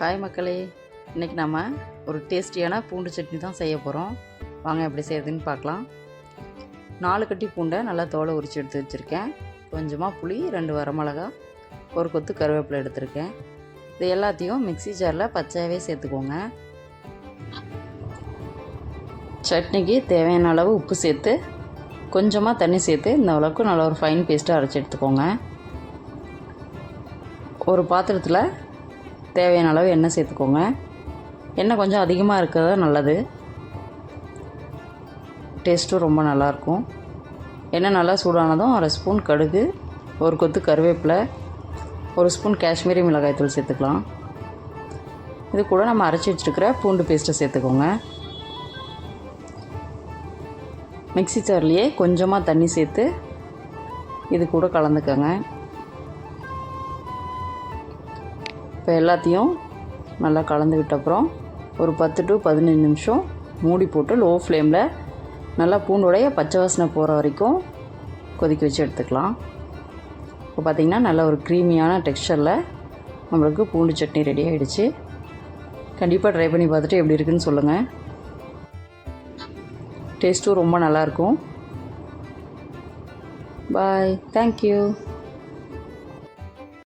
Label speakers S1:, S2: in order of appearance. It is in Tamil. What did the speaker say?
S1: ஹாய் மக்களே. இன்றைக்கி நம்ம ஒரு டேஸ்டியான பூண்டு சட்னி தான் செய்ய போகிறோம் வாங்க எப்படி செய்யறதுன்னு பார்க்கலாம். நாலு கட்டி பூண்டை நல்லா தோலை உரித்து எடுத்து வச்சுருக்கேன். கொஞ்சமாக புளி ரெண்டு வரமிளகா ஒரு கொத்து கருவேப்பிலை எடுத்திருக்கேன். இது எல்லாத்தையும் மிக்ஸி ஜாரில் பச்சையாகவே சேர்த்துக்கோங்க. சட்னிக்கு தேவையான அளவு உப்பு சேர்த்து கொஞ்சமாக தண்ணி சேர்த்து இந்த அளவுக்கு நல்ல ஒரு ஃபைன் பேஸ்ட்டாக அரைச்சி எடுத்துக்கோங்க. ஒரு பாத்திரத்தில் தேவையான அளவு எண்ணெய் சேர்த்துக்கோங்க. எண்ணெய் கொஞ்சம் அதிகமாக இருக்கிறது நல்லது. டேஸ்ட்டும் ரொம்ப நல்லாயிருக்கும் எண்ணெய் நல்லா சூடானதும் அரை ஸ்பூன் கடுகு ஒரு கொத்து கருவேப்பிலை ஒரு ஸ்பூன் காஷ்மீரி மிளகாய்த்தூள் சேர்த்துக்கலாம். இது கூட நம்ம அரைச்சி வச்சுருக்கிற பூண்டு பேஸ்ட்டை சேர்த்துக்கோங்க. மிக்ஸி ஜார்லேயே கொஞ்சமாக தண்ணி சேர்த்து இது கூட கலந்துக்கோங்க. இப்போ எல்லாத்தையும் நல்லா கலந்துக்கிட்ட அப்புறம் ஒரு பத்து டு பதினஞ்சு நிமிஷம் மூடி போட்டு லோ ஃப்ளேமில் நல்லா பூண்டோடைய பச்சை வாசனை போகிற வரைக்கும் கொதிக்க வச்சு எடுத்துக்கலாம். இப்போ பார்த்திங்கன்னா நல்ல ஒரு க்ரீமியான டெக்ஸ்டரில் நம்மளுக்கு பூண்டு சட்னி ரெடி ஆகிடுச்சு கண்டிப்பாக ட்ரை பண்ணி பார்த்துட்டு எப்படி இருக்குன்னு சொல்லுங்கள் டேஸ்ட்டும் ரொம்ப நல்லாயிருக்கும் பாய் தேங்க்யூ